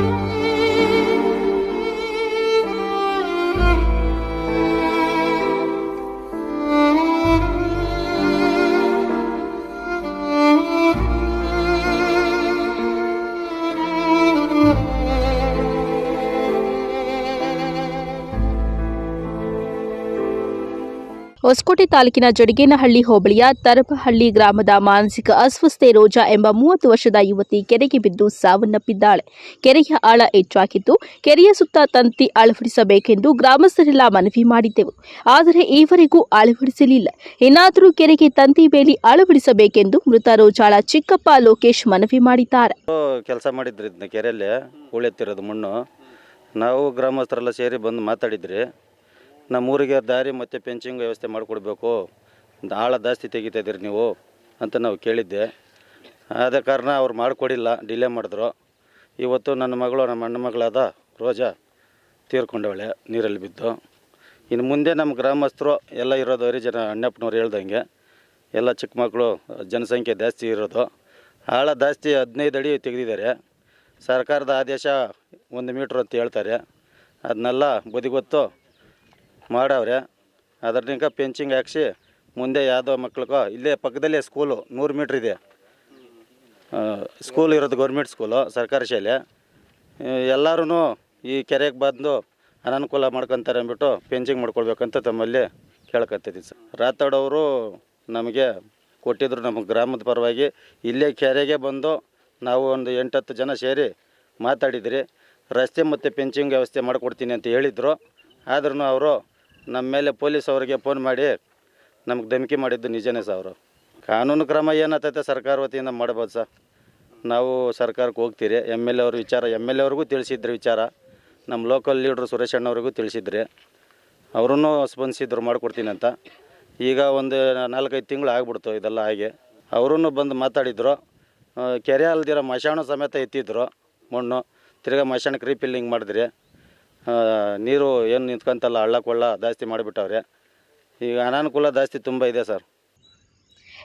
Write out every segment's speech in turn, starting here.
Thank you. Hosakote ತಾಲೂಕಿನ ಜಡಿಗೇನಹಳ್ಳಿ ಹೋಬಳಿಯ ತರಪಹಳ್ಳಿ ಗ್ರಾಮದ ಮಾನಸಿಕ ಅಸ್ವಸ್ಥೆ ರೋಜಾ ಎಂಬ ಮೂವತ್ತು ವರ್ಷದ ಯುವತಿ ಕೆರೆಗೆ ಬಿದ್ದು ಸಾವನ್ನಪ್ಪಿದ್ದಾಳೆ. ಕೆರೆಯ ಆಳ ಹೆಚ್ಚಾಗಿದ್ದು, ಕೆರೆಯ ಸುತ್ತ ತಂತಿ ಅಳವಡಿಸಬೇಕೆಂದು ಗ್ರಾಮಸ್ಥರೆಲ್ಲ ಮನವಿ ಮಾಡಿದ್ದೆವು. ಆದರೆ ಈವರೆಗೂ ಅಳವಡಿಸಲಿಲ್ಲ. ಏನಾದರೂ ಕೆರೆಗೆ ತಂತಿ ಬೇಲಿ ಅಳವಡಿಸಬೇಕೆಂದು ಮೃತ ರೋಜಾಳ ಚಿಕ್ಕಪ್ಪ ಲೋಕೇಶ್ ಮನವಿ ಮಾಡಿದ್ದಾರೆ. ಕೆಲಸ ಮಾಡಿದ್ರಿ ಮಣ್ಣು. ನಾವು ಗ್ರಾಮಸ್ಥರೆಲ್ಲ ಸೇರಿ ಬಂದು ಮಾತಾಡಿದ್ರಿ. ನಮ್ಮ ಊರಿಗೆ ದಾರಿ ಮತ್ತು ಪೆಂಚಿಂಗ್ ವ್ಯವಸ್ಥೆ ಮಾಡಿಕೊಡ್ಬೇಕು. ಆಳ ಜಾಸ್ತಿ ತೆಗಿತಾ ಇದೀರಿ ನೀವು ಅಂತ ನಾವು ಕೇಳಿದ್ದೆ. ಆದ ಕಾರಣ ಅವ್ರು ಮಾಡಿಕೊಡಿಲ್ಲ ಡಿಲೇ ಮಾಡಿದ್ರು. ಇವತ್ತು ನನ್ನ ಮಗಳು, ನಮ್ಮ ಅಣ್ಣ ಮಗಳಾದ ರೋಜಾ ತೀರ್ಕೊಂಡವಳೆ, ನೀರಲ್ಲಿ ಬಿದ್ದು. ಇನ್ನು ಮುಂದೆ ನಮ್ಮ ಗ್ರಾಮಸ್ಥರು ಎಲ್ಲ ಇರೋದು ಹರಿಜನ ಅಣ್ಣಪ್ಪನವ್ರು ಹೇಳ್ದಂಗೆ, ಎಲ್ಲ ಚಿಕ್ಕ ಮಕ್ಕಳು ಜನಸಂಖ್ಯೆ ಜಾಸ್ತಿ ಇರೋದು. ಆಳ ಜಾಸ್ತಿ ಹದಿನೈದು ಅಡಿ ತೆಗೆದಿದ್ದಾರೆ. ಸರ್ಕಾರದ ಆದೇಶ ಒಂದು ಮೀಟ್ರ್ ಅಂತ ಹೇಳ್ತಾರೆ. ಅದನ್ನೆಲ್ಲ ಬದಿಗೊತ್ತು ಮಾಡವ್ರೆ. ಅದರಿಂದ ಪೆಂಚಿಂಗ್ ಹಾಕ್ಸಿ ಮುಂದೆ ಯಾವುದೋ ಮಕ್ಳಿಗೋ, ಇಲ್ಲೇ ಪಕ್ಕದಲ್ಲೇ ಸ್ಕೂಲು, ನೂರು ಮೀಟ್ರ್ ಇದೆ. ಸ್ಕೂಲ್ ಇರೋದು ಗೌರ್ಮೆಂಟ್ ಸ್ಕೂಲು, ಸರ್ಕಾರಿ ಶಾಲೆ. ಎಲ್ಲರೂ ಈ ಕೆರೆಗೆ ಬಂದು ಅನನುಕೂಲ ಮಾಡ್ಕೊತಾರೆ ಅಂದ್ಬಿಟ್ಟು ಪೆಂಚಿಂಗ್ ಮಾಡ್ಕೊಳ್ಬೇಕಂತ ತಮ್ಮಲ್ಲಿ ಕೇಳ್ಕೊತಿದ್ದೀವಿ ಸರ್. ರಾತಾಡೋರು ನಮಗೆ ಕೊಟ್ಟಿದ್ರು ನಮ್ಮ ಗ್ರಾಮದ ಪರವಾಗಿ. ಇಲ್ಲೇ ಕೆರೆಗೆ ಬಂದು ನಾವು ಒಂದು ಎಂಟತ್ತು ಜನ ಸೇರಿ ಮಾತಾಡಿದ್ರಿ. ರಸ್ತೆ ಮತ್ತು ಪೆಂಚಿಂಗ್ ವ್ಯವಸ್ಥೆ ಮಾಡಿಕೊಡ್ತೀನಿ ಅಂತ ಹೇಳಿದರು. ಆದ್ರೂ ಅವರು ನಮ್ಮ ಮೇಲೆ ಪೊಲೀಸ್ ಅವರಿಗೆ ಫೋನ್ ಮಾಡಿ ನಮ್ಗೆ ಧಮಕಿ ಮಾಡಿದ್ದು ನಿಜನೇ ಸರ್ ಅವರು. ಕಾನೂನು ಕ್ರಮ ಏನಾಗ್ತೈತೆ ಸರ್ಕಾರ ವತಿಯಿಂದ ಮಾಡ್ಬೋದು ಸರ್ ನಾವು ಸರ್ಕಾರಕ್ಕೆ ಹೋಗ್ತೀರಿ. ಎಂ ಎಲ್ ಎ ವಿಚಾರ ಎಂ ಎಲ್ ಎ ಅವ್ರಿಗೂ ತಿಳಿಸಿದ್ರಿ ವಿಚಾರ. ನಮ್ಮ ಲೋಕಲ್ ಲೀಡ್ರು ಸುರೇಶ್ ಅಣ್ಣವ್ರಿಗೂ ತಿಳಿಸಿದ್ರಿ. ಅವರೂ ಸ್ಪಂದಿಸಿದ್ರು ಮಾಡಿಕೊಡ್ತೀನಿ ಅಂತ. ಈಗ ಒಂದು ನಾಲ್ಕೈದು ತಿಂಗಳು ಆಗ್ಬಿಡ್ತು ಇದೆಲ್ಲ ಹಾಗೆ. ಅವರೂ ಬಂದು ಮಾತಾಡಿದ್ರು. ಕೆರೆ ಅಲ್ದಿರೋ ಮಶಾಣ ಸಮೇತ ಎತ್ತಿದ್ರು ಮಣ್ಣು. ತಿರ್ಗಾ ಮಶಾಣಕ್ಕೆ ರೀಫಿಲ್ಲಿಂಗ್ ಮಾಡಿದ್ರಿ. ನೀರು ಏನು ನಿಂತ್ಕೊಂತಲ್ಲ ಹಳ್ಳ ಕೊಳ್ಳ ಜಾಸ್ತಿ ಮಾಡಿಬಿಟ್ಟವ್ರೆ. ಈಗ ಅನಾನುಕೂಲ ಜಾಸ್ತಿ ತುಂಬ ಇದೆ ಸರ್.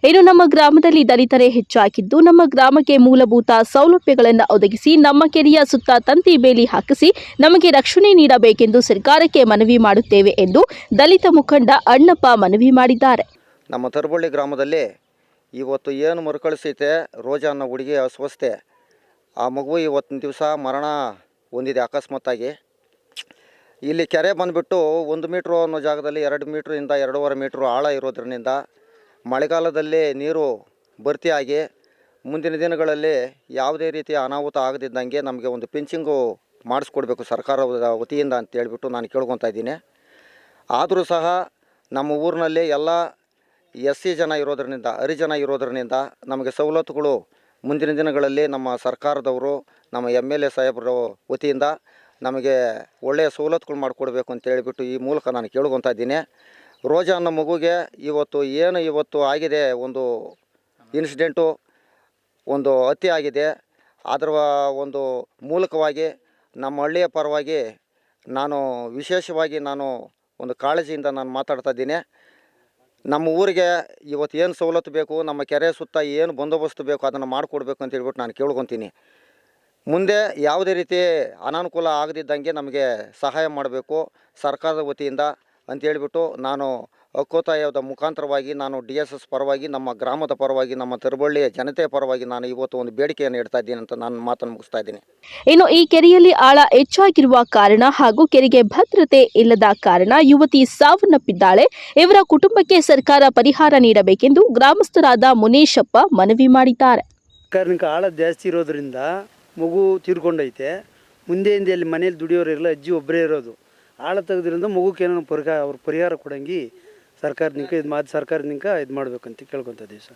ಇನ್ನು ನಮ್ಮ ಗ್ರಾಮದಲ್ಲಿ ದಲಿತರೇ ಹೆಚ್ಚಾಗಿದ್ದು ನಮ್ಮ ಗ್ರಾಮಕ್ಕೆ ಮೂಲಭೂತ ಸೌಲಭ್ಯಗಳನ್ನು ಒದಗಿಸಿ ನಮ್ಮ ಕೆರೆಯ ಸುತ್ತ ತಂತಿ ಬೇಲಿ ಹಾಕಿಸಿ ನಮಗೆ ರಕ್ಷಣೆ ನೀಡಬೇಕೆಂದು ಸರ್ಕಾರಕ್ಕೆ ಮನವಿ ಮಾಡುತ್ತೇವೆ ಎಂದು ದಲಿತ ಮುಖಂಡ ಅಣ್ಣಪ್ಪ ಮನವಿ ಮಾಡಿದ್ದಾರೆ. ನಮ್ಮ ತರಬಳ್ಳಿ ಗ್ರಾಮದಲ್ಲಿ ಇವತ್ತು ಏನು ಮರುಕಳಿಸೈತೆ ರೋಜಾ ಅನ್ನೋ ಹುಡುಗಿ ಅಸ್ವಸ್ಥೆ. ಆ ಮಗು ಇವತ್ತಿನ ದಿವಸ ಮರಣ ಹೊಂದಿದೆ ಅಕಸ್ಮಾತ್ತಾಗಿ. ಇಲ್ಲಿ ಕೆರೆ ಬಂದುಬಿಟ್ಟು ಒಂದು ಮೀಟ್ರು ಅನ್ನೋ ಜಾಗದಲ್ಲಿ ಎರಡು ಮೀಟ್ರಿಂದ ಎರಡೂವರೆ ಮೀಟ್ರು ಆಳ ಇರೋದ್ರಿಂದ ಮಳೆಗಾಲದಲ್ಲಿ ನೀರು ಭರ್ತಿಯಾಗಿ ಮುಂದಿನ ದಿನಗಳಲ್ಲಿ ಯಾವುದೇ ರೀತಿಯ ಅನಾಹುತ ಆಗದಿದ್ದಂಗೆ ನಮಗೆ ಒಂದು ಪಿಂಚಿಂಗು ಮಾಡಿಸ್ಕೊಡ್ಬೇಕು ಸರ್ಕಾರದ ವತಿಯಿಂದ ಅಂತ ಹೇಳ್ಬಿಟ್ಟು ನಾನು ಕೇಳ್ಕೊತಾ ಇದ್ದೀನಿ. ಆದರೂ ಸಹ ನಮ್ಮ ಊರಿನಲ್ಲಿ ಎಲ್ಲ ಎಸ್ ಸಿ ಜನ ಇರೋದ್ರಿಂದ ಹರಿಜನ ಇರೋದ್ರಿಂದ ನಮಗೆ ಸವಲತ್ತುಗಳು ಮುಂದಿನ ದಿನಗಳಲ್ಲಿ ನಮ್ಮ ಸರ್ಕಾರದವರು, ನಮ್ಮ ಎಂ ಎಲ್ ಎ ಸಾಹೇಬರ ವತಿಯಿಂದ ನಮಗೆ ಒಳ್ಳೆಯ ಸವಲತ್ತುಗಳು ಮಾಡಿಕೊಡ್ಬೇಕು ಅಂತ ಹೇಳಿಬಿಟ್ಟು ಈ ಮೂಲಕ ನಾನು ಕೇಳ್ಕೊತಾ ಇದ್ದೀನಿ. ರೋಜಾ ಅನ್ನೋ ಮಗುಗೆ ಇವತ್ತು ಏನು ಇವತ್ತು ಆಗಿದೆ ಒಂದು ಇನ್ಸಿಡೆಂಟು ಒಂದು ಅತಿ ಆಗಿದೆ. ಅದರ ಒಂದು ಮೂಲಕವಾಗಿ ನಮ್ಮ ಹಳ್ಳಿಯ ಪರವಾಗಿ ನಾನು ವಿಶೇಷವಾಗಿ ನಾನು ಒಂದು ಕಾಳಜಿಯಿಂದ ನಾನು ಮಾತಾಡ್ತಾ ಇದ್ದೀನಿ. ನಮ್ಮ ಊರಿಗೆ ಇವತ್ತು ಏನು ಸವಲತ್ತು ಬೇಕು, ನಮ್ಮ ಕೆರೆ ಸುತ್ತ ಏನು ಬಂದೋಬಸ್ತು ಬೇಕು ಅದನ್ನು ಮಾಡಿಕೊಡ್ಬೇಕು ಅಂತ ಹೇಳ್ಬಿಟ್ಟು ನಾನು ಕೇಳ್ಕೊತೀನಿ. ಮುಂದೆ ಯಾವುದೇ ರೀತಿ ಅನಾನುಕೂಲ ಆಗದಿದ್ದಂಗೆ ನಮಗೆ ಸಹಾಯ ಮಾಡಬೇಕು ಸರ್ಕಾರದ ವತಿಯಿಂದ ಅಂತ ಹೇಳ್ಬಿಟ್ಟು ನಾನು ಹಕ್ಕೋತಾಯದ ಮುಖಾಂತರವಾಗಿ ನಾನು ಡಿ ಎಸ್ ಎಸ್ ಪರವಾಗಿ ನಮ್ಮ ಗ್ರಾಮದ ಪರವಾಗಿ ನಮ್ಮ ತಿರುಬಳ್ಳಿಯ ಜನತೆಯ ಪರವಾಗಿ ನಾನು ಇವತ್ತು ಒಂದು ಬೇಡಿಕೆಯನ್ನು ಇಡ್ತಾ ಇದ್ದೀನಿ ಅಂತ ನಾನು ಮಾತನ್ನು ಮುಗಿಸ್ತಾ ಇದ್ದೀನಿ. ಇನ್ನು ಈ ಕೆರೆಯಲ್ಲಿ ಆಳ ಹೆಚ್ಚಾಗಿರುವ ಕಾರಣ ಹಾಗೂ ಕೆರೆಗೆ ಭದ್ರತೆ ಇಲ್ಲದ ಕಾರಣ ಯುವತಿ ಸಾವನ್ನಪ್ಪಿದ್ದಾಳೆ. ಇವರ ಕುಟುಂಬಕ್ಕೆ ಸರ್ಕಾರ ಪರಿಹಾರ ನೀಡಬೇಕೆಂದು ಗ್ರಾಮಸ್ಥರಾದ ಮುನೇಶಪ್ಪ ಮನವಿ ಮಾಡಿದ್ದಾರೆ. ಕಾರ್ಮಿಕ ಆಳ ಜಾಸ್ತಿ ಇರೋದ್ರಿಂದ ಮಗು ತೀರ್ಕೊಂಡೈತೆ. ಮುಂದೆಯಿಂದ ಅಲ್ಲಿ ಮನೇಲಿ ದುಡಿಯೋರು ಇರಲ್ಲ ಅಜ್ಜಿ ಒಬ್ಬರೇ ಇರೋದು. ಆಳ ತೆಗೆದ್ರಿಂದ ಮಗುಕ್ಕೆ ಏನೋ ಪರಿಹಾರ ಅವ್ರ ಪರಿಹಾರ ಕೊಡಂಗಿ ಸರ್ಕಾರದಿಂದ ಇದು ಮಾತು ಸರ್ಕಾರದಿಂದ ಇದು ಮಾಡ್ಬೇಕಂತ ಕೇಳ್ಕೊತ ಇದ್ದೀವಿ